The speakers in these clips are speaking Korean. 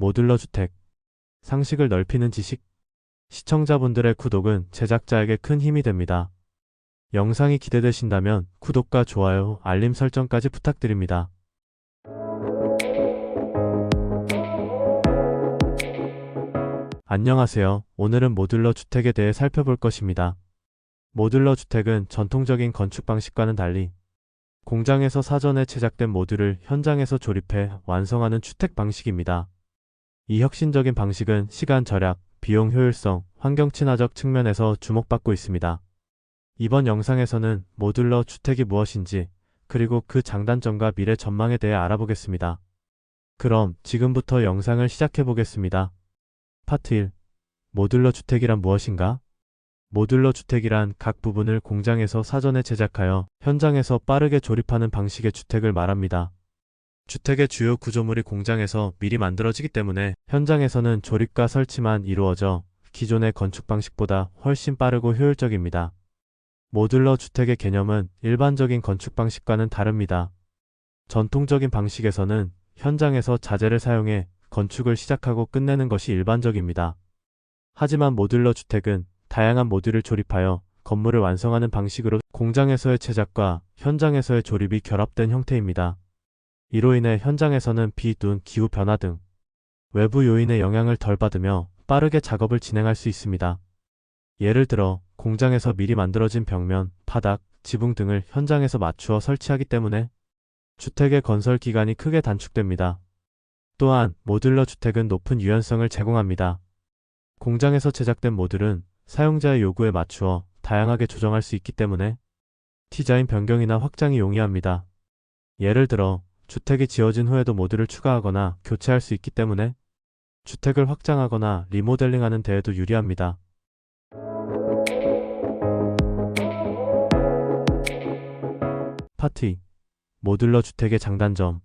모듈러 주택. 상식을 넓히는 지식. 시청자분들의 구독은 제작자에게 큰 힘이 됩니다. 영상이 기대되신다면 구독과 좋아요, 알림 설정까지 부탁드립니다. 안녕하세요. 오늘은 모듈러 주택에 대해 살펴볼 것입니다. 모듈러 주택은 전통적인 건축 방식과는 달리 공장에서 사전에 제작된 모듈을 현장에서 조립해 완성하는 주택 방식입니다. 이 혁신적인 방식은 시간 절약, 비용 효율성, 환경 친화적 측면에서 주목받고 있습니다. 이번 영상에서는 모듈러 주택이 무엇인지, 그리고 그 장단점과 미래 전망에 대해 알아보겠습니다. 그럼 지금부터 영상을 시작해 보겠습니다. 파트 1. 모듈러 주택이란 무엇인가? 모듈러 주택이란 각 부분을 공장에서 사전에 제작하여 현장에서 빠르게 조립하는 방식의 주택을 말합니다. 주택의 주요 구조물이 공장에서 미리 만들어지기 때문에 현장에서는 조립과 설치만 이루어져 기존의 건축 방식보다 훨씬 빠르고 효율적입니다. 모듈러 주택의 개념은 일반적인 건축 방식과는 다릅니다. 전통적인 방식에서는 현장에서 자재를 사용해 건축을 시작하고 끝내는 것이 일반적입니다. 하지만 모듈러 주택은 다양한 모듈을 조립하여 건물을 완성하는 방식으로 공장에서의 제작과 현장에서의 조립이 결합된 형태입니다. 이로 인해 현장에서는 비, 눈, 기후 변화 등 외부 요인의 영향을 덜 받으며 빠르게 작업을 진행할 수 있습니다. 예를 들어 공장에서 미리 만들어진 벽면, 바닥, 지붕 등을 현장에서 맞추어 설치하기 때문에 주택의 건설 기간이 크게 단축됩니다. 또한 모듈러 주택은 높은 유연성을 제공합니다. 공장에서 제작된 모듈은 사용자의 요구에 맞추어 다양하게 조정할 수 있기 때문에 디자인 변경이나 확장이 용이합니다. 예를 들어 주택이 지어진 후에도 모듈을 추가하거나 교체할 수 있기 때문에 주택을 확장하거나 리모델링하는 데에도 유리합니다. 2. 모듈러 주택의 장단점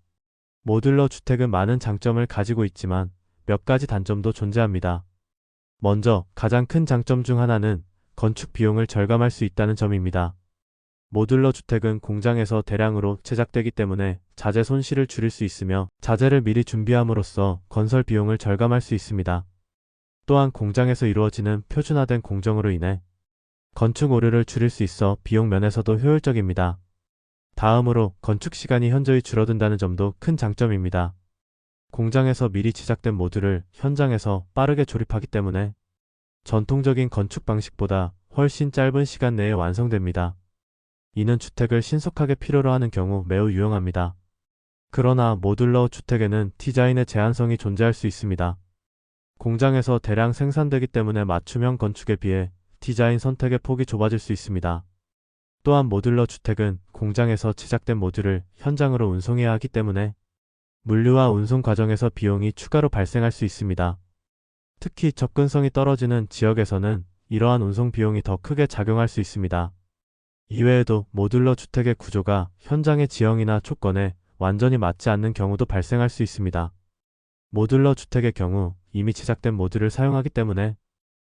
모듈러 주택은 많은 장점을 가지고 있지만 몇 가지 단점도 존재합니다. 먼저 가장 큰 장점 중 하나는 건축 비용을 절감할 수 있다는 점입니다. 모듈러 주택은 공장에서 대량으로 제작되기 때문에 자재 손실을 줄일 수 있으며 자재를 미리 준비함으로써 건설 비용을 절감할 수 있습니다. 또한 공장에서 이루어지는 표준화된 공정으로 인해 건축 오류를 줄일 수 있어 비용 면에서도 효율적입니다. 다음으로 건축 시간이 현저히 줄어든다는 점도 큰 장점입니다. 공장에서 미리 제작된 모듈을 현장에서 빠르게 조립하기 때문에 전통적인 건축 방식보다 훨씬 짧은 시간 내에 완성됩니다. 이는 주택을 신속하게 필요로 하는 경우 매우 유용합니다. 그러나 모듈러 주택에는 디자인의 제한성이 존재할 수 있습니다. 공장에서 대량 생산되기 때문에 맞춤형 건축에 비해 디자인 선택의 폭이 좁아질 수 있습니다. 또한 모듈러 주택은 공장에서 제작된 모듈을 현장으로 운송해야 하기 때문에 물류와 운송 과정에서 비용이 추가로 발생할 수 있습니다. 특히 접근성이 떨어지는 지역에서는 이러한 운송 비용이 더 크게 작용할 수 있습니다. 이외에도 모듈러 주택의 구조가 현장의 지형이나 조건에 완전히 맞지 않는 경우도 발생할 수 있습니다. 모듈러 주택의 경우 이미 제작된 모듈을 사용하기 때문에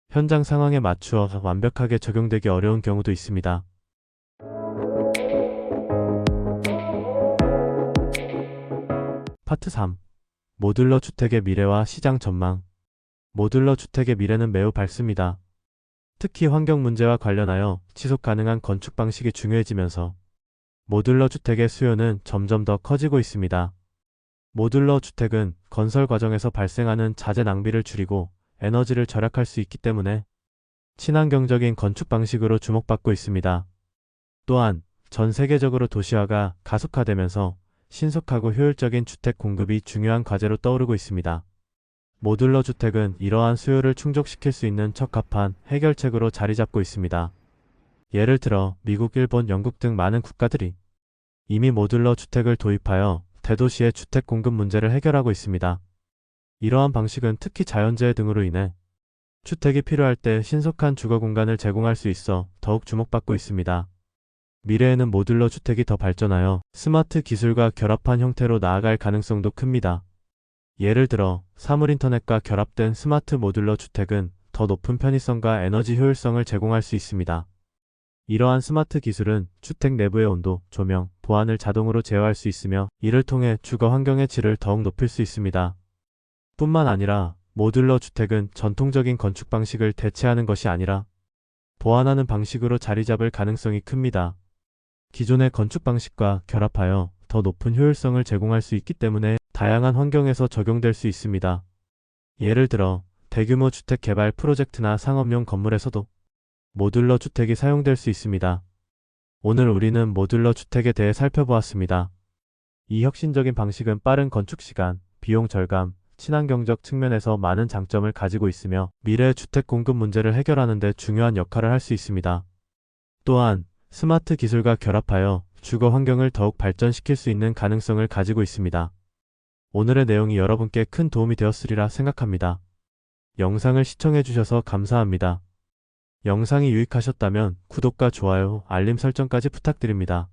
현장 상황에 맞추어 완벽하게 적용되기 어려운 경우도 있습니다. 파트 3. 모듈러 주택의 미래와 시장 전망. 모듈러 주택의 미래는 매우 밝습니다. 특히 환경 문제와 관련하여 지속 가능한 건축 방식이 중요해지면서 모듈러 주택의 수요는 점점 더 커지고 있습니다. 모듈러 주택은 건설 과정에서 발생하는 자재 낭비를 줄이고 에너지를 절약할 수 있기 때문에 친환경적인 건축 방식으로 주목받고 있습니다. 또한 전 세계적으로 도시화가 가속화되면서 신속하고 효율적인 주택 공급이 중요한 과제로 떠오르고 있습니다. 모듈러 주택은 이러한 수요를 충족시킬 수 있는 적합한 해결책으로 자리 잡고 있습니다. 예를 들어 미국, 일본, 영국 등 많은 국가들이 이미 모듈러 주택을 도입하여 대도시의 주택 공급 문제를 해결하고 있습니다. 이러한 방식은 특히 자연재해 등으로 인해 주택이 필요할 때 신속한 주거 공간을 제공할 수 있어 더욱 주목받고 있습니다. 미래에는 모듈러 주택이 더 발전하여 스마트 기술과 결합한 형태로 나아갈 가능성도 큽니다. 예를 들어 사물 인터넷과 결합된 스마트 모듈러 주택은 더 높은 편의성과 에너지 효율성을 제공할 수 있습니다. 이러한 스마트 기술은 주택 내부의 온도, 조명, 보안을 자동으로 제어할 수 있으며 이를 통해 주거 환경의 질을 더욱 높일 수 있습니다. 뿐만 아니라 모듈러 주택은 전통적인 건축 방식을 대체하는 것이 아니라 보완하는 방식으로 자리 잡을 가능성이 큽니다. 기존의 건축 방식과 결합하여 더 높은 효율성을 제공할 수 있기 때문에 다양한 환경에서 적용될 수 있습니다. 예를 들어 대규모 주택 개발 프로젝트나 상업용 건물에서도 모듈러 주택이 사용될 수 있습니다. 오늘 우리는 모듈러 주택에 대해 살펴보았습니다. 이 혁신적인 방식은 빠른 건축 시간, 비용 절감, 친환경적 측면에서 많은 장점을 가지고 있으며 미래 주택 공급 문제를 해결하는 데 중요한 역할을 할 수 있습니다. 또한 스마트 기술과 결합하여 주거 환경을 더욱 발전시킬 수 있는 가능성을 가지고 있습니다. 오늘의 내용이 여러분께 큰 도움이 되었으리라 생각합니다. 영상을 시청해주셔서 감사합니다. 영상이 유익하셨다면 구독과 좋아요, 알림 설정까지 부탁드립니다.